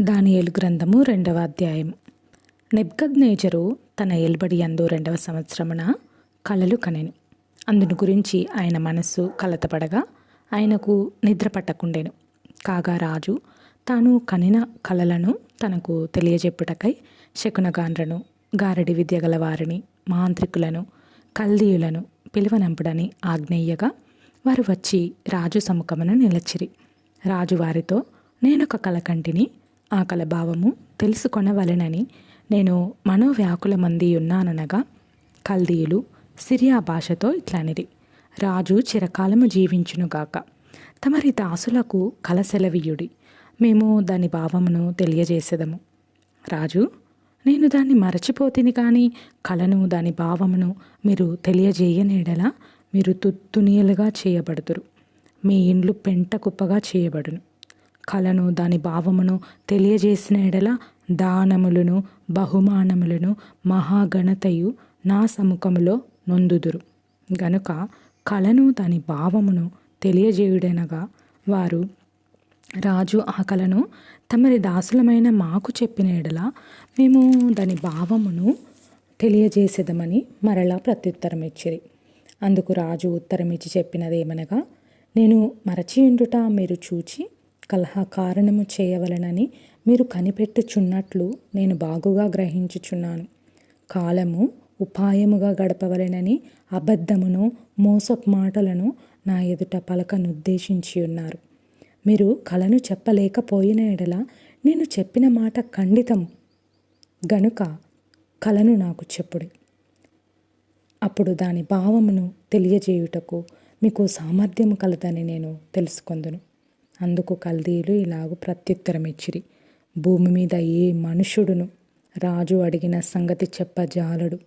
దానియేలు గ్రంథము రెండవ అధ్యాయం. నెబ్కద్నేజరు తన ఏల్బడి అందు రెండవ సంవత్సరమున కలలు కనెను. అందును గురించి ఆయన మనస్సు కలతపడగా ఆయనకు నిద్ర పట్టకుండెను. కాగా రాజు తాను కనిన కలలను తనకు తెలియజెప్పుటకై శకునగాండ్రను గారడి విద్య గల వారిని మాంత్రికులను కల్దీయులను పిలువనంపుడని ఆజ్ఞేయగా వారు వచ్చి రాజు సముఖమున నిలచిరి. రాజు వారితో నేనొక కళకంటిని ఆ కల భావము తెలుసుకొనవలెనని నేను మనోవ్యాకుల మంది ఉన్నాననగా కల్దీయులు సిరియా భాషతో ఇట్లానిది రాజు చిరకాలము జీవించునుగాక తమరి దాసులకు కలసెలవీయుడి మేము దాని భావమును తెలియజేసేదము. రాజు నేను దాన్ని మరచిపోతిని కానీ కళను దాని భావమును మీరు తెలియజేయనేడలా మీరు తుత్తునీయలుగా చేయబడుతురు. మీ ఇండ్లు పెంట కుప్పగా చేయబడును. కళను దాని భావమును తెలియజేసిన ఎడల దానములను బహుమానములను మహాగణతయు నా సముఖములో నొందుదురు. గనుక కళను దాని భావమును తెలియజేయుడనగా వారు రాజు ఆ కలను తమరి దాసులమైన మాకు చెప్పిన ఎడల మేము దాని భావమును తెలియజేసేదమని మరలా ప్రత్యుత్తరం ఇచ్చిరి అందుకు రాజు ఉత్తరం ఇచ్చి చెప్పినదేమనగా నేను మరచి ఉండుట మీరు చూచి కలహ కారణము చేయవలనని మీరు కనిపెట్టుచున్నట్లు నేను బాగుగా గ్రహించుచున్నాను. కాలము ఉపాయముగా గడపవలెనని అబద్ధమును మోసపు మాటలను నా ఎదుట పలకనుద్దేశించి ఉన్నారు మీరు కలను చెప్పలేకపోయిన ఎడల నేను చెప్పిన మాట ఖండితం గనుక కలను నాకు చెప్పుడి. అప్పుడు దాని భావమును తెలియజేయుటకు మీకు సామర్థ్యము కలదని నేను తెలుసుకొందును. అందుకు కల్దీయులు ఇలాగూ ప్రత్యుత్తరం ఇచ్చిరి భూమి మీద ఏ మనుషుడును రాజు అడిగిన సంగతి చెప్పజాలడు.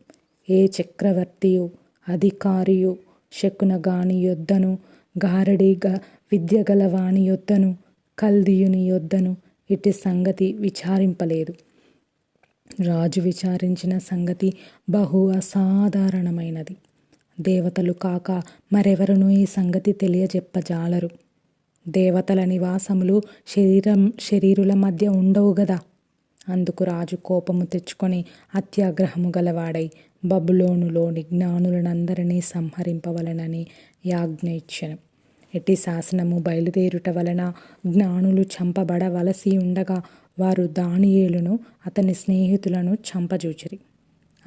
ఏ చక్రవర్తియు అధికారియు శకునగాని యొద్దను గారడీగా గ విద్య యొద్దను కల్దీయుని యొద్దను ఇటు సంగతి విచారింపలేదు. రాజు విచారించిన సంగతి బహు అసాధారణమైనది. దేవతలు కాక మరెవరునూ ఈ సంగతి తెలియజెప్పజాలరు. దేవతల నివాసములు శరీరం శరీరుల మధ్య ఉండవు గదా. అందుకు రాజు కోపము తెచ్చుకొని అత్యాగ్రహము గలవాడై బబులోనులోని జ్ఞానులనందరినీ సంహరింపవలనని యాజ్ఞ ఇచ్చెను ఎట్టి శాసనము బయలుదేరుట వలన జ్ఞానులు చంపబడవలసి ఉండగా వారు దానియేలును అతని స్నేహితులను చంపజూచిరి.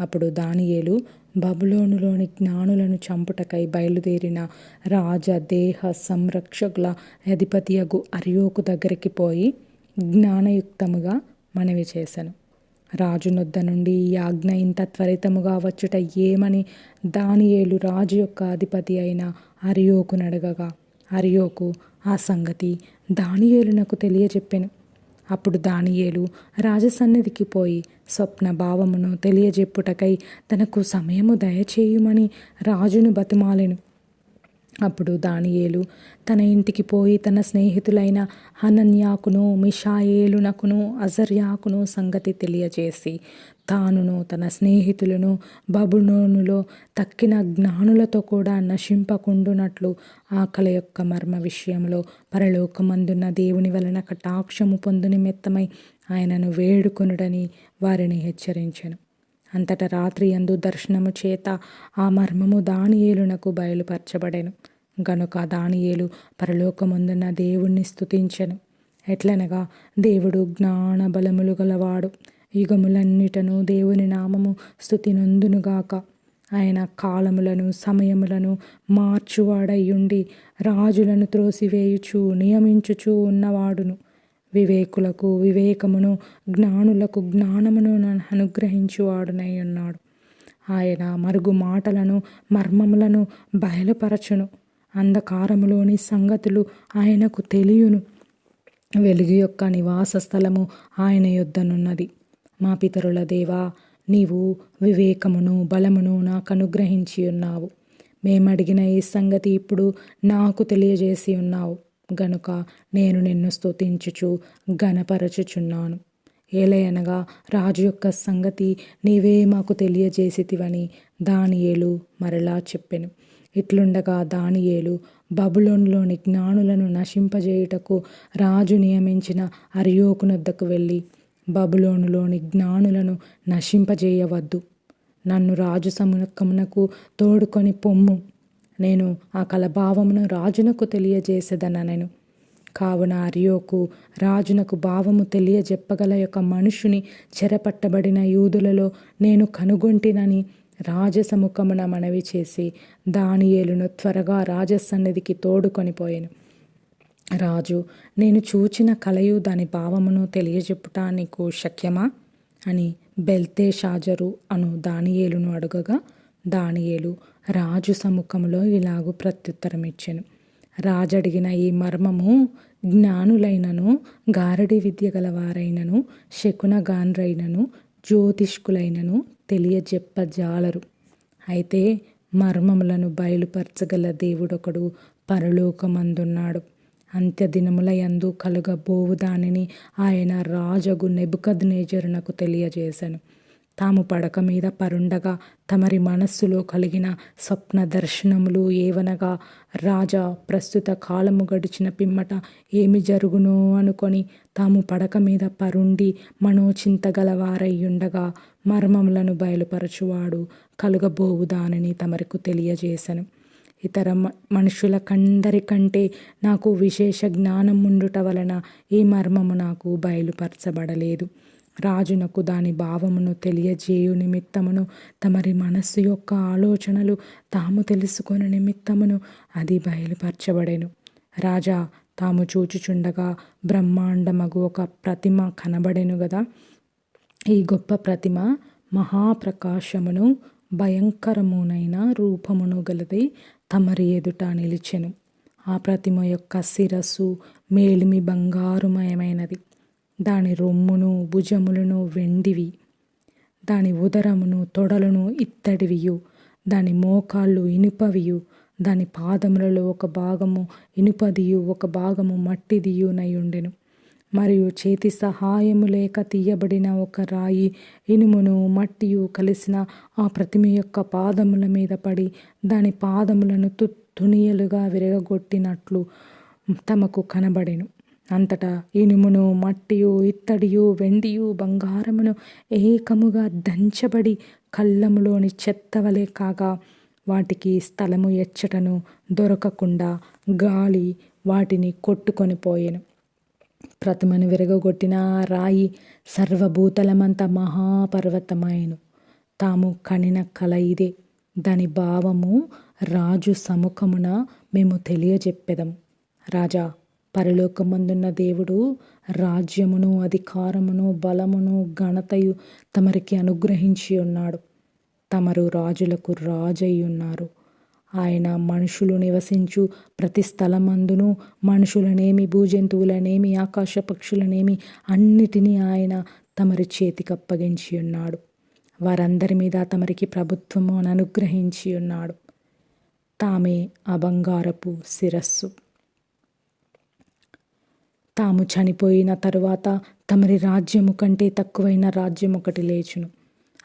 అప్పుడు దానియేలు బబులోనులోని జ్ఞానులను చంపుటకై బయలుదేరిన రాజ దేహ సంరక్షకుల అధిపతియగు అరియోకు దగ్గరికి పోయి జ్ఞానయుక్తముగా మనవి చేశాను రాజునొద్ద నుండి ఈ ఆజ్ఞ ఇంత త్వరితముగా వచ్చుట ఏమని దానియేలు రాజు యొక్క అధిపతి అయిన అరియోకు నడగగా అరియోకు ఆ సంగతి దానియేలునకు తెలియజెప్పాను. అప్పుడు దానియేలు రాజసన్నిధికి పోయి స్వప్న భావమును తెలియజెప్పుటకై తనకు సమయము దయచేయుమని రాజును బతిమాలెను. అప్పుడు దానియేలు తన ఇంటికి పోయి తన స్నేహితులైన హనన్యాకును మిషాయేలునకును అజర్యాకును సంగతి తెలియజేసి తానును తన స్నేహితులను బబునోనులో తక్కిన జ్ఞానులతో కూడా నశింపకుండునట్లు ఆకల యొక్క మర్మ విషయంలో పరలోకమందున్న దేవుని వలన కటాక్షము పొందుని మెత్తమై ఆయనను వేడుకొనుడని వారిని హెచ్చరించను. అంతట రాత్రి అందు దర్శనము చేత ఆ మర్మము దానియేలునకు బయలుపరచబడెను. గనుక దానియేలు పరలోకమందున్న దేవుణ్ణి స్తుతించెను. ఎట్లనగా దేవుడు జ్ఞాన బలములు గలవాడు. యుగములన్నిటను దేవుని నామము స్థుతి నొందునుగాక ఆయన కాలములను సమయములను మార్చువాడయ్యుండి రాజులను త్రోసివేయుచు నియమించుచూ ఉన్నవాడును. వివేకులకు వివేకమును జ్ఞానులకు జ్ఞానమును అనుగ్రహించువాడునై ఉన్నాడు. ఆయన మరుగు మాటలను మర్మములను బయలుపరచును. అంధకారములోని సంగతులు ఆయనకు తెలియను. వెలుగు యొక్క నివాస స్థలము ఆయన యొద్దనున్నది. మా పితరుల దేవా నీవు వివేకమును బలమును నాకు అనుగ్రహించి ఉన్నావు. మేమడిగిన ఈ సంగతి ఇప్పుడు నాకు తెలియజేసి ఉన్నావు. గనుక నేను నిన్ను స్తుతించుచు గనపరచుచున్నాను ఏలయనగా రాజు యొక్క సంగతి నీవే మాకు తెలియజేసితివని దానియేలు మరలా చెప్పెను. ఇట్లుండగా దానియేలు బబులోన్లోని జ్ఞానులను నశింపజేయుటకు రాజు నియమించిన అరియోకునొద్దకు వెళ్ళి బబులోనులోని జ్ఞానులను నశింపజేయవద్దు. నన్ను రాజు సముఖమునకు తోడుకొని పొమ్ము. నేను ఆ కలభావమును రాజునకు తెలియజేసేదనను కావున అరియోకు రాజునకు భావము తెలియజెప్పగల యొక్క మనుషుని చెరపట్టబడిన యూదులలో నేను కనుగొంటినని రాజసముఖమున మనవి చేసి దానియేలును త్వరగా రాజసన్నిధికి తోడుకొని పోయాను. రాజు నేను చూచిన కలయు దాని భావమును తెలియజెప్పుట నీకు శక్యమా? అని బెల్తే షాజరు అను దానియేలును అడుగగా దానియేలు రాజు సముఖంలో ఇలాగూ ప్రత్యుత్తరం ఇచ్చాను రాజడిగిన ఈ మర్మము జ్ఞానులైనను గారడి విద్య గలవారైనను శకునగాన్రైనను జ్యోతిష్కులైనను తెలియజెప్పజాలరు. అయితే మర్మములను బయలుపరచగల దేవుడొకడు పరలోకమందున్నాడు. అంత్యదినముల యందు కలుగబోవు దానిని ఆయన రాజగు నెబుకద్నేజరునకు తెలియజేశాను తాము పడక మీద పరుండగా తమరి మనస్సులో కలిగిన స్వప్న దర్శనములు ఏవనగా రాజా ప్రస్తుత కాలము గడిచిన పిమ్మట ఏమి జరుగునో అనుకొని తాము పడక మీద పరుండి మనోచింతగలవారయ్యుండగా మర్మములను బయలుపరచువాడు కలుగబోవు దానిని తమరకు తెలియజేశాను ఇతర మనుషుల కందరికంటే నాకు విశేష జ్ఞానం ఉండుట వలన ఈ మర్మము నాకు బయలుపరచబడలేదు. రాజునకు దాని భావమును తెలియజేయు నిమిత్తమును తమరి మనస్సు యొక్క ఆలోచనలు తాము తెలుసుకొని నిమిత్తమును అది బయలుపరచబడెను. రాజా తాము చూచుచుండగా బ్రహ్మాండమగు ఒక ప్రతిమ కనబడెను గదా. ఈ గొప్ప ప్రతిమ మహాప్రకాశమును భయంకరమునైన రూపమును గలది తమరి ఎదుట నిలిచెను. ఆ ప్రతిమ యొక్క శిరస్సు మేలిమి బంగారుమయమైనది. దాని రొమ్మును భుజములను వెండివి. దాని ఉదరమును తొడలను ఇత్తడివియు. దాని మోకాళ్ళు ఇనుపవియు. దాని పాదములలో ఒక భాగము ఇనుపదియు ఒక భాగము మట్టిదియునై ఉండెను మరియు చేతి సహాయము లేక తీయబడిన ఒక రాయి ఇనుమును మట్టియు కలిసిన ఆ ప్రతిమ యొక్క పాదముల మీద పడి దాని పాదములను తునియలుగా విరగగొట్టినట్లు తమకు కనబడెను. అంతటా ఇనుమును మట్టియు ఇత్తడియు వెండియు బంగారమును ఏకముగా దంచబడి కళ్ళములోని చెత్తవలే కాగా వాటికి స్థలము ఎచ్చటను దొరకకుండా గాలి వాటిని కొట్టుకొని పోయెను. ప్రతిమను విరగొట్టిన రాయి సర్వభూతలమంత మహాపర్వతమైను తాము కనిన కల ఇదే. దాని భావము రాజు సముఖమున మేము తెలియజెప్పెదం. రాజా పరలోకమందున్న దేవుడు రాజ్యమును అధికారమును బలమును ఘనతయు తమరికి అనుగ్రహించి ఉన్నాడు. తమరు రాజులకు రాజై ఉన్నారు. ఆయన మనుషులు నివసించు ప్రతి స్థలమందును మనుషులనేమి భూజంతువులనేమి ఆకాశ పక్షులనేమి అన్నిటినీ ఆయన తమరి చేతికి అప్పగించి ఉన్నాడు. వారందరి మీద తమరికి ప్రభుత్వము అనుగ్రహించి ఉన్నాడు. తామే ఆ బంగారపు శిరస్సు. తాము చనిపోయిన తరువాత తమరి రాజ్యము కంటే తక్కువైన రాజ్యం ఒకటి లేచును.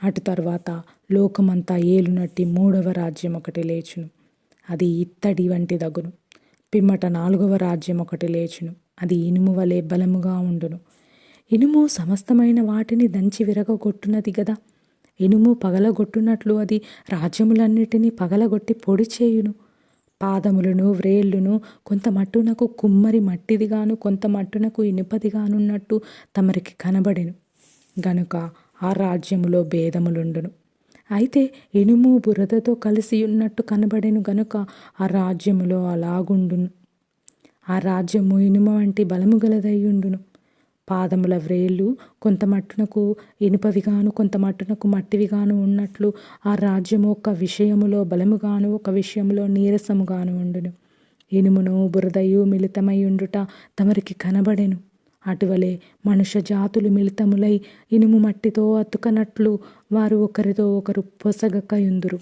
అటు తర్వాత లోకమంతా ఏలునట్టి మూడవ రాజ్యం ఒకటి లేచును. అది ఇత్తడి వంటి దగును పిమ్మట నాలుగవ రాజ్యం ఒకటి లేచును. అది ఇనుము వలె బలముగా ఉండును. ఇనుము సమస్తమైన వాటిని దంచి విరగొట్టునది గదా. ఇనుము పగలగొట్టునట్లు అది రాజ్యములన్నిటినీ పగలగొట్టి పొడి చేయును పాదములను వ్రేళ్ళును కొంత మట్టునకు కుమ్మరి మట్టిదిగాను కొంత మట్టునకు ఇనుపదిగానున్నట్టు తమరికి కనబడెను. గనుక ఆ రాజ్యములో భేదములుండును. అయితే ఇనుము బురదతో కలిసి ఉన్నట్టు కనబడెను గనుక ఆ రాజ్యములో అలాగుండును. ఆ రాజ్యము ఇనుము వంటి బలము గలదయ్యుండును పాదముల వ్రేళ్ళు కొంత మట్టునకు ఇనుపవిగాను కొంత మట్టునకు మట్టివిగాను ఉన్నట్లు ఆ రాజ్యము ఒక విషయములో బలముగాను ఒక విషయంలో నీరసముగాను ఉండును. ఇనుమును బురదయు మిళితమై ఉండుట తమరికి కనబడెను. అటువలే మనుష్య జాతులు మిళితములై ఇనుము మట్టితో అతుకనట్లు వారు ఒకరితో ఒకరు పొసగకయుందురు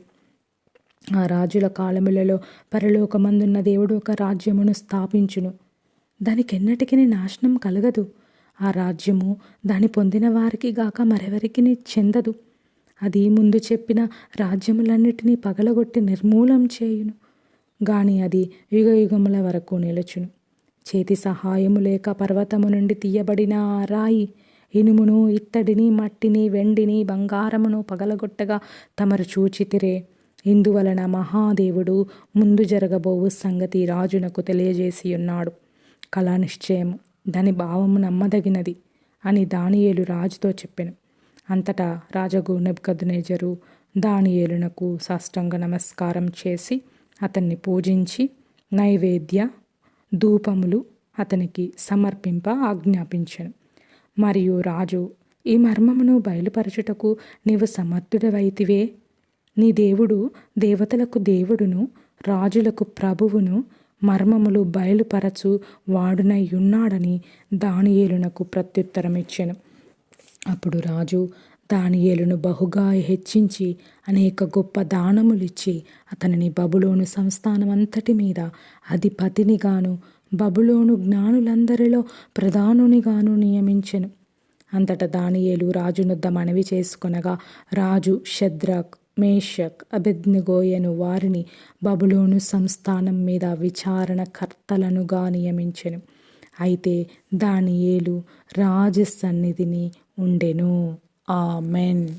ఆ రాజుల కాలములలో పరలోకమందున్న దేవుడు ఒక రాజ్యమును స్థాపించును. దానికి ఎన్నటికీ నాశనం కలగదు. ఆ రాజ్యము దాని పొందిన వారికి గాక మరెవరికి చెందదు. అది ముందు చెప్పిన రాజ్యములన్నిటినీ పగలగొట్టి నిర్మూలం చేయును. గాని అది యుగయుగముల వరకు నిలుచును. చేతి సహాయము లేక పర్వతము నుండి తీయబడిన ఆ రాయి ఇనుమును ఇత్తడిని మట్టిని వెండిని బంగారమును పగలగొట్టగా తమరు చూచితిరే. ఇందువలన మహాదేవుడు ముందు జరగబోవు సంగతి రాజునకు తెలియజేసి ఉన్నాడు కళా నిశ్చయము దాని భావము నమ్మదగినది అని దానియేలు రాజుతో చెప్పాను. అంతటా రాజగు నెబ్కద్నేజరు దానియేలునకు సాష్టంగ నమస్కారం చేసి అతన్ని పూజించి నైవేద్య ధూపములు అతనికి సమర్పింప ఆజ్ఞాపించాను. మరియు రాజు ఈ మర్మమును బయలుపరచుటకు నీవు సమర్థుడవైతివే. నీ దేవుడు దేవతలకు దేవుడును రాజులకు ప్రభువును మర్మములు బయలుపరచు వాడునై ఉన్నాడని దానియేలునకు ప్రత్యుత్తరమిచ్చాను. అప్పుడు రాజు దానియేలును బహుగా హెచ్చించి అనేక గొప్ప దానములిచ్చి అతనిని బబులోను సంస్థానమంతటి మీద అధిపతినిగాను బబులోను జ్ఞానులందరిలో ప్రధానునిగాను నియమించెను. అంతట దానియేలు రాజునొద్ద మనవి చేసుకొనగా రాజు షద్రక్ మేషక్ అభిజ్ఞగోయను వారిని బబులోను సంస్థానం మీద విచారణకర్తలనుగా నియమించెను. అయితే దానియేలు రాజ సన్నిధిని ఉండెను. ఆమెన్.